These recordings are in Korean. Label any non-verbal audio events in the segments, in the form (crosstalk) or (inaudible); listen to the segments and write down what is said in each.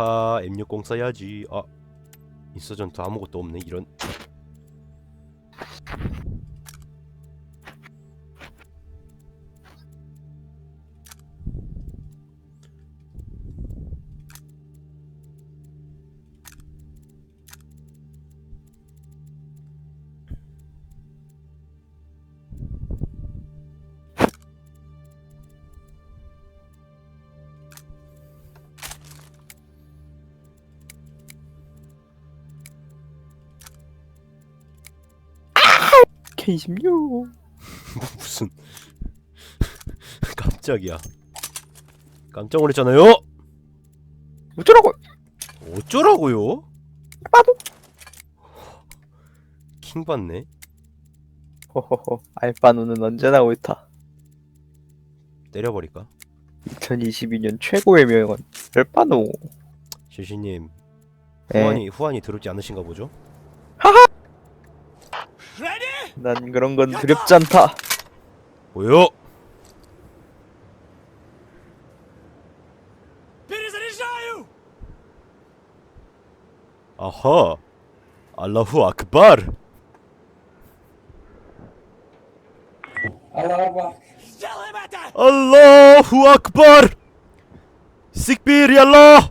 하하 M60 써야지. 아 인서전트 아무것도 없네 이런 K16 무슨. (laughs) 깜짝이야. 깜짝 놀랐잖아요. 어쩌라고 어쩌라고요? 빠도. 킹 받네. 호호호 알바노는 언제나 옳다. 때려버릴까? 2022년 최고의 명언 알바노 실시님 예, 후환이 후환이 더럽지 않으신가 보죠? 난 그런 건 두렵지 않다. 뭐요? 아하 알라후 아크바르 알라후 아크바르 식비리 알라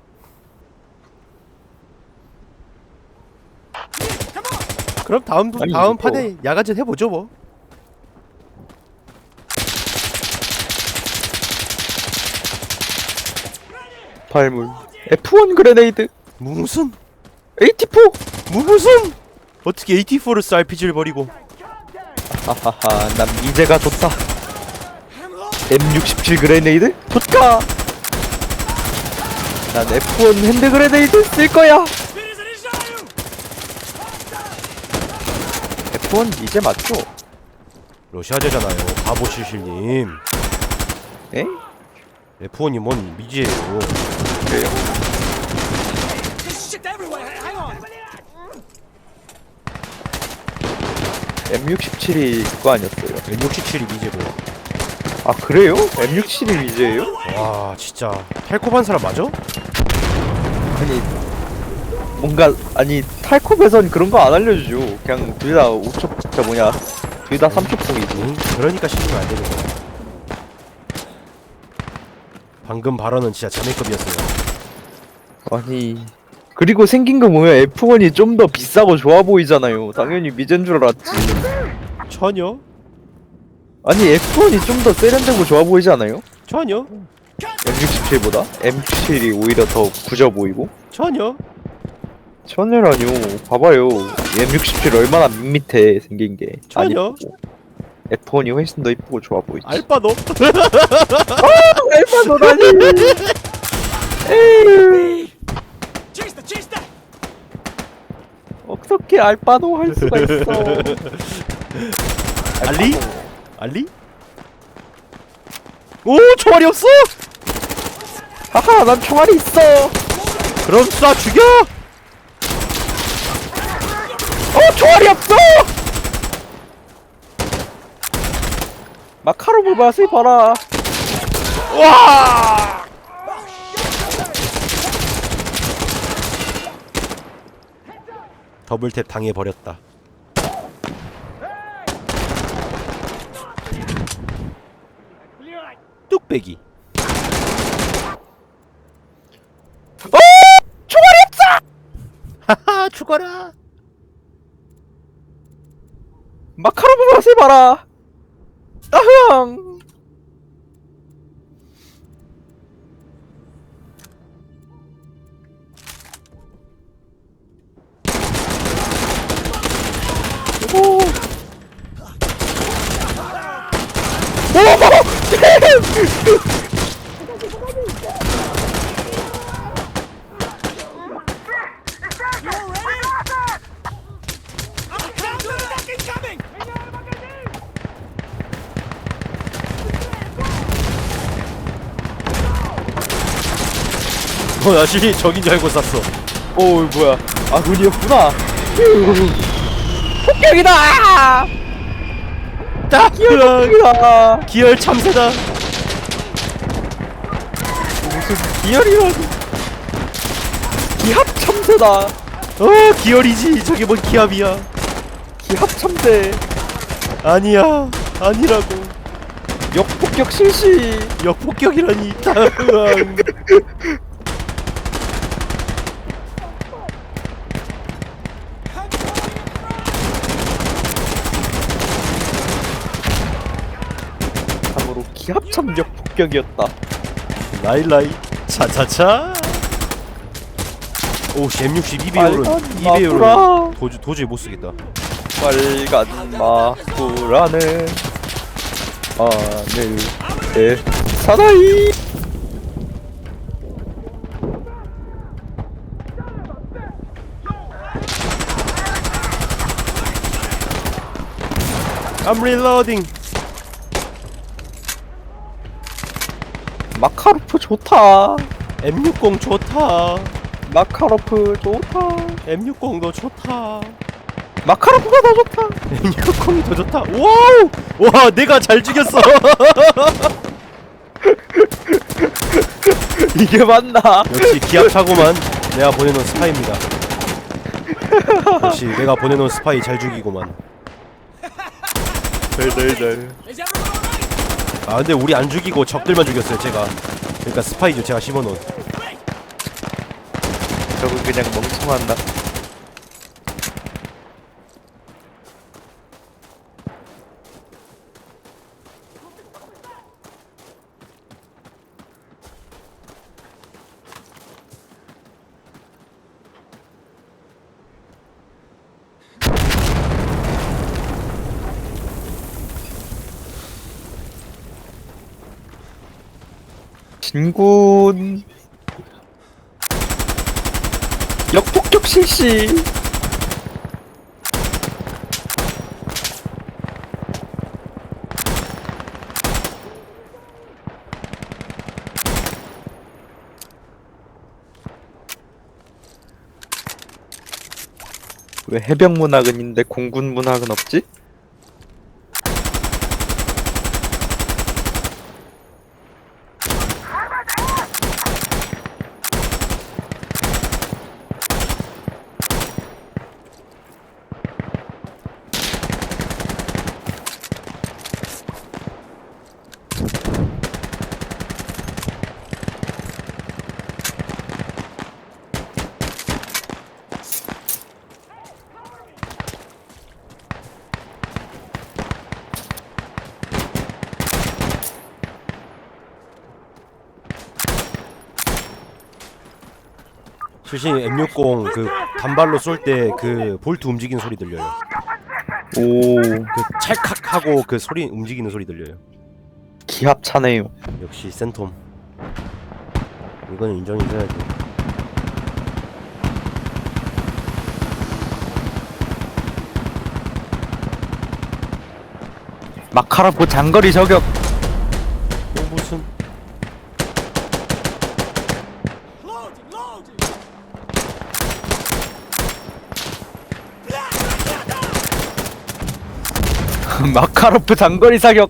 그럼 다음 아니, 다음 이거- 판에 야간전 해보죠 뭐. 발물. F1 그레네이드. 무슨? AT4 무슨? 어떻게 AT4를 써 RPG를 버리고? 하하하 난 미제가 좋다. M67 그레네이드? 좋다. 난 F1 핸드 그레네이드 쓸 거야 F1 미제 맞죠? 러시아제잖아요 바보 실실님 에? F1이 뭔 미지예요 그래요? M67이 그거 아니었어요 M67이 미제고 아 그래요? M67이 미제예요? 와 진짜 탈코반 사람 맞아? 아니 뭔가 아니 탈콤에선 그런 거 안 알려주죠. 그냥 둘 다 5초 저 뭐냐 둘 다 3초풍이지. 응? 그러니까 신경 안 되는 거야. 방금 발언은 진짜 자매급이었어요. 아니 그리고 생긴 거 보면 F1이 좀 더 비싸고 좋아 보이잖아요. 당연히 미제인 줄 알았지. 전혀? 아니 F1이 좀 더 세련되고 좋아 보이지 않아요? 전혀? M67보다? M7이 오히려 더 굳어 보이고? 전혀 전혀라뇨. 봐봐요. M67 얼마나 밋밋해 생긴 게. 전혀. 아니, F1이 훨씬 더 이쁘고 좋아 보이지. 알바 너 알바노라니! 에이! 어떻게 알바노 할 수가 있어? (laughs) 알리? 알리? 오 총알이 없어? 하하 난 총알이 있어! 그럼 쏴 죽여 어 총알이 없어! 마카로브 맛을 봐라. 와! 더블탭 당해버렸다. 뚝배기. 어! 총알이 없어! 하하 죽어라 마카로브 맛을 봐라. 아흥. 오. (laughs) 어, 나 실이 적인 줄 알고 쐈어. 오 뭐야 아 눈이었구나 휴. 폭격이다 딱! 폭격이다 기열 참새다. 무슨 기열이라니 기합 참새다. 어 기어리지 저게 뭔 기합이야 기합 참새. 아니야 아니라고 역폭격 실시. 역폭격이라니 (laughs) 따응 참으로 기합 참 역폭격이었다. 라일라이 차차차 오씨 M60 2배율은 빨간 2배율은 마구라. 도저, 도저히 못쓰겠다 빨간 마구라는 하늘에 사나이. I'm reloading 마카로프 좋다. M60 좋다 마카로프 좋다. M60도 좋다 마카로프가 더 좋다. M60이 더 좋다 와우 와 내가 잘 죽였어 (laughs) 이게 맞나? 역시 기합차고만 내가 보내놓은 스파이입니다 역시 내가 보내놓은 스파이 잘 죽이고만 덜덜덜. 아 근데 우리 안 죽이고 적들만 죽였어요 제가 그러니까 스파이죠 제가 심어놓은 저건 그냥 멍청한다. 진군 역폭격 실시 왜 해병 문학은 있는데 공군 문학은 없지? 실신 M60 그 단발로 쏠 때 그 볼트 움직이는 소리 들려요. 오. 그 찰칵 하고 그 소리 움직이는 소리 들려요. 기합 차네요. 역시 센톰. 이거는 인정해줘야지. 마카로프 장거리 저격 또 무슨 (laughs) 마카로프 장거리 사격.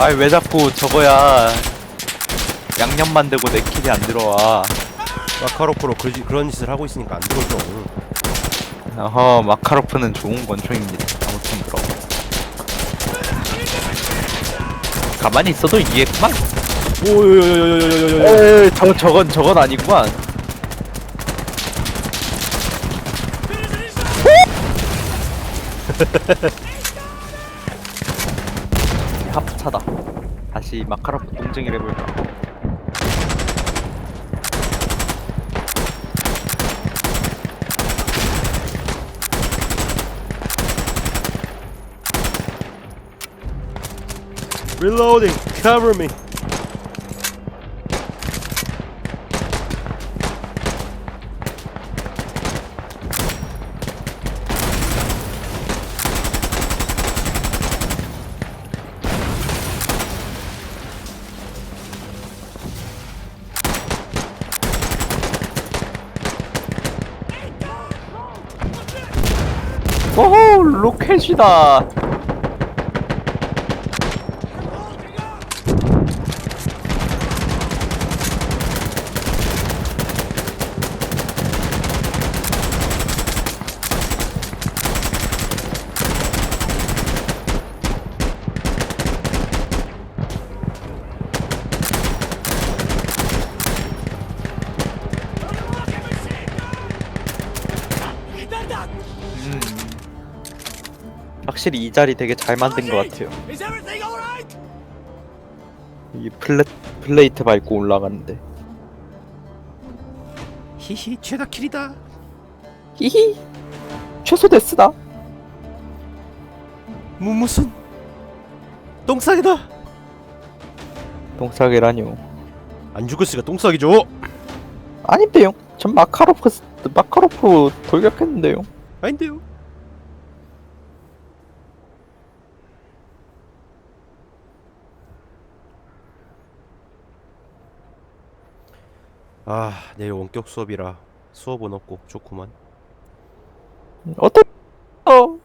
아이 왜 자꾸 저거야 양념 만들고 내 킬이 안 들어와. 마카로프로 그, 그런 짓을 하고 있으니까 안 들어오죠 어허 마카로프는 좋은 권총입니다. 아무튼 그럼. 가만히 있어도 이해했구만. 오요요요요요요요요 에이 저, 저건 저건 아니구만 합차다 다시 마카로프 동쟁이를 해볼까 Reloading. Cover me. 오호 로켓이다 확실히 이 자리 되게 잘 만든 것 같아요. 이 플레 플레이트 밟고 올라가는데. 히히 최다 킬이다 히히. 최소 데스다. 무 무슨 똥싸기다 동사계라뇨. 안 죽었으니까 똥싸기죠 아닌데요. 전 마카로프 마카로프 돌격했는데요. 아닌데요 아 내일 원격 수업이라 수업은 없고 좋구만. 어떻 어